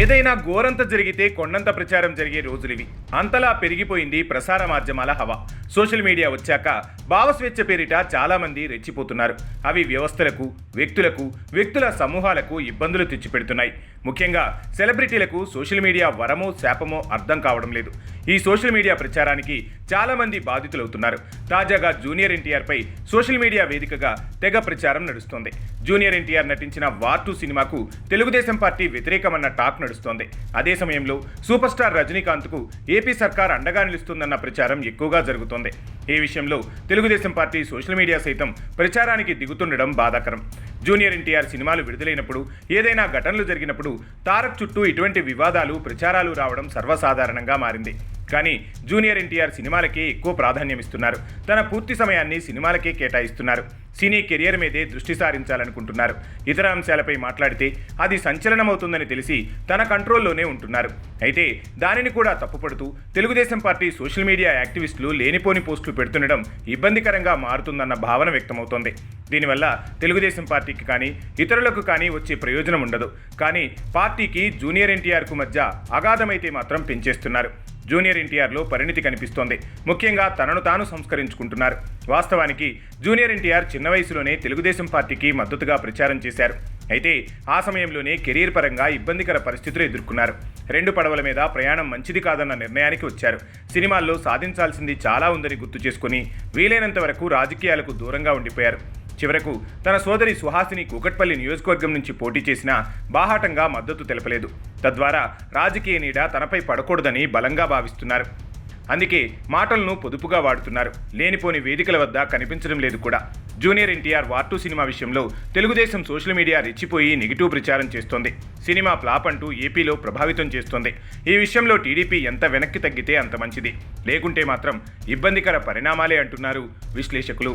ఏదైనా ఘోరంత జరిగితే కొండంత ప్రచారం జరిగే రోజులివి. అంతలా పెరిగిపోయింది ప్రసార మాధ్యమాల హవా. సోషల్ మీడియా వచ్చాక భావస్వేచ్ఛ పేరిట చాలామంది రెచ్చిపోతున్నారు. అవి వ్యవస్థలకు వ్యక్తులకు వ్యక్తుల సమూహాలకు ఇబ్బందులు తెచ్చిపెడుతున్నాయి. ముఖ్యంగా సెలబ్రిటీలకు సోషల్ మీడియా వరమో శాపమో అర్థం కావడం లేదు. ఈ సోషల్ మీడియా ప్రచారానికి చాలా మంది బాధితులవుతున్నారు. తాజాగా జూనియర్ ఎన్టీఆర్ పై సోషల్ మీడియా వేదికగా తెగ ప్రచారం నడుస్తోంది. జూనియర్ ఎన్టీఆర్ నటించిన వార్ టూ సినిమాకు తెలుగుదేశం పార్టీ వ్యతిరేకమన్న టాక్ నడుస్తోంది. అదే సమయంలో సూపర్ స్టార్ రజనీకాంత్కు ఏపీ సర్కార్ అండగా నిలుస్తుందన్న ప్రచారం ఎక్కువగా జరుగుతోంది. ఈ విషయంలో తెలుగుదేశం పార్టీ సోషల్ మీడియా సైతం ప్రచారానికి దిగుతుండడం బాధాకరం. జూనియర్ ఎన్టీఆర్ సినిమాలు విడుదలైనప్పుడు ఏదైనా ఘటనలు జరిగినప్పుడు తారక్ చుట్టూ ఇటువంటి వివాదాలు ప్రచారాలు రావడం సర్వసాధారణంగా మారింది. కానీ జూనియర్ ఎన్టీఆర్ సినిమాలకే ఎక్కువ ప్రాధాన్యం ఇస్తున్నారు తన పూర్తి సమయాన్ని సినిమాలకే కేటాయిస్తున్నారు. సినీ కెరియర్ మీదే దృష్టి సారించాలనుకుంటున్నారు. ఇతర అంశాలపై మాట్లాడితే అది సంచలనమవుతుందని తెలిసి తన కంట్రోల్లోనే ఉంటున్నారు. అయితే దానిని కూడా తప్పుపడుతూ తెలుగుదేశం పార్టీ సోషల్ మీడియా యాక్టివిస్టులు లేనిపోని పోస్టులు పెడుతుండడం ఇబ్బందికరంగా మారుతుందన్న భావన వ్యక్తమవుతోంది. దీనివల్ల తెలుగుదేశం పార్టీకి కానీ ఇతరులకు కానీ వచ్చే ప్రయోజనం ఉండదు. కానీ పార్టీకి జూనియర్ ఎన్టీఆర్కు మధ్య అగాధమైతే మాత్రం పెంచేస్తున్నారు. జూనియర్ ఎన్టీఆర్లో పరిణితి కనిపిస్తోంది. ముఖ్యంగా తనను తాను సంస్కరించుకుంటున్నారు. వాస్తవానికి జూనియర్ ఎన్టీఆర్ చిన్న వయసులోనే తెలుగుదేశం పార్టీకి మద్దతుగా ప్రచారం చేశారు. అయితే ఆ సమయంలోనే కెరీర్ పరంగా ఇబ్బందికర పరిస్థితులు ఎదుర్కొన్నారు. రెండు పడవల మీద ప్రయాణం మంచిది కాదన్న నిర్ణయానికి వచ్చారు. సినిమాల్లో సాధించాల్సింది చాలా ఉందని గుర్తు చేసుకుని వీలైనంత వరకు రాజకీయాలకు దూరంగా ఉండిపోయారు. చివరకు తన సోదరి సుహాసిని కూకట్పల్లి నియోజకవర్గం నుంచి పోటీ చేసినా బాహాటంగా మద్దతు తెలపలేదు. తద్వారా రాజకీయ నీడ తనపై పడకూడదని బలంగా భావిస్తున్నారు. అందుకే మాటలను పొదుపుగా వాడుతున్నారు. లేనిపోని వేదికల వద్ద కనిపించడం లేదు కూడా. జూనియర్ ఎన్టీఆర్ వార్టూ సినిమా విషయంలో తెలుగుదేశం సోషల్ మీడియా రెచ్చిపోయి నెగిటివ్ ప్రచారం చేస్తోంది. సినిమా ఫ్లాప్ అంటూ ఏపీలో ప్రభావితం చేస్తోంది. ఈ విషయంలో టీడీపీ ఎంత వెనక్కి తగ్గితే అంత మంచిది. లేకుంటే మాత్రం ఇబ్బందికర పరిణామాలే అంటున్నారు విశ్లేషకులు.